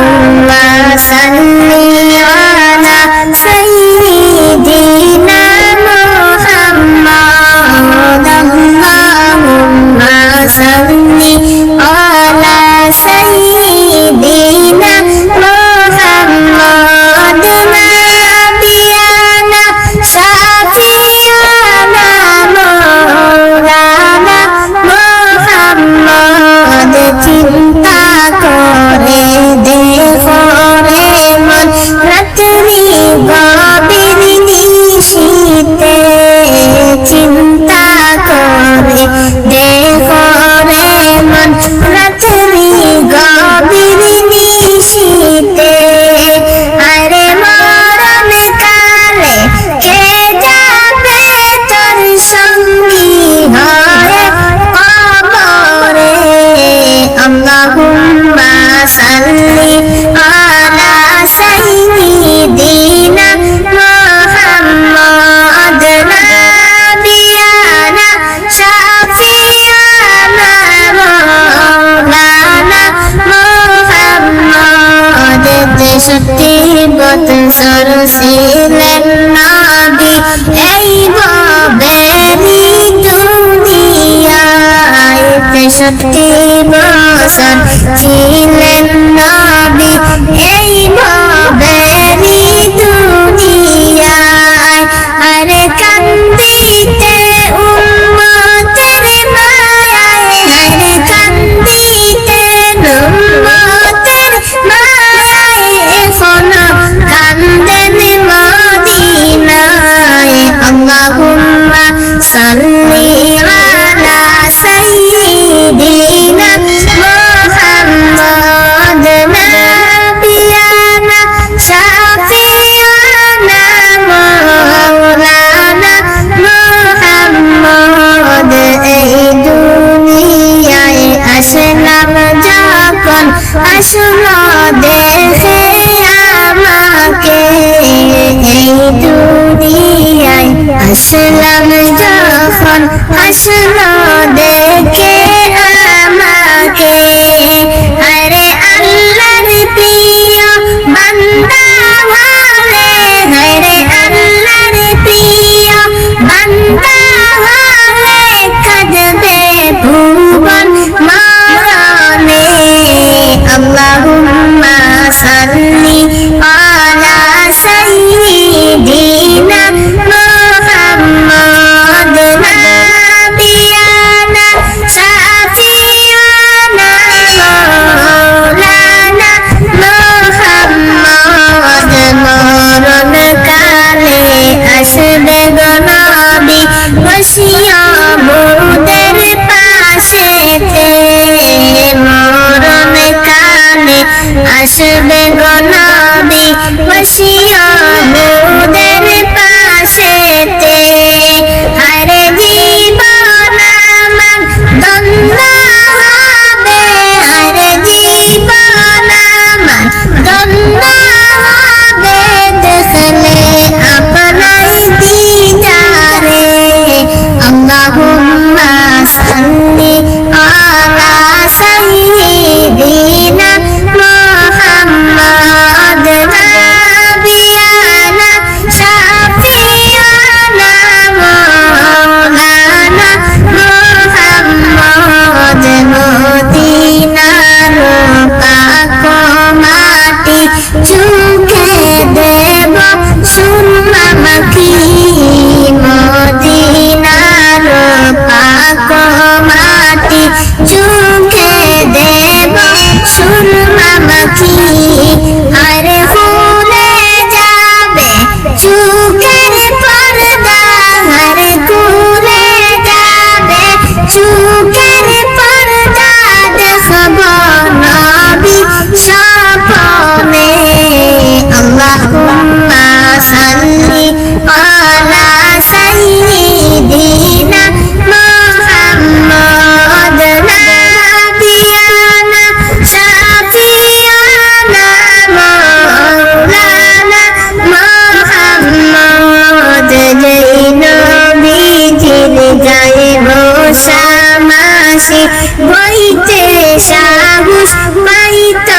اللهم صلِّ মুসিবত সরসিলেন নাবি এই বাবেরি দুনিয়ায় সত্যি বাসন صلي على سيدنا محمد نبينا شفيعنا مولانا محمد এই দুনিয়ায় আসলাম যখন আসলো দেখে আমাকে এই দুনিয়ায় আসলাম যখন যখন হাসনা দেখে 嗯呐 গায়ে হোসামাসি বইতে সাহস পাইত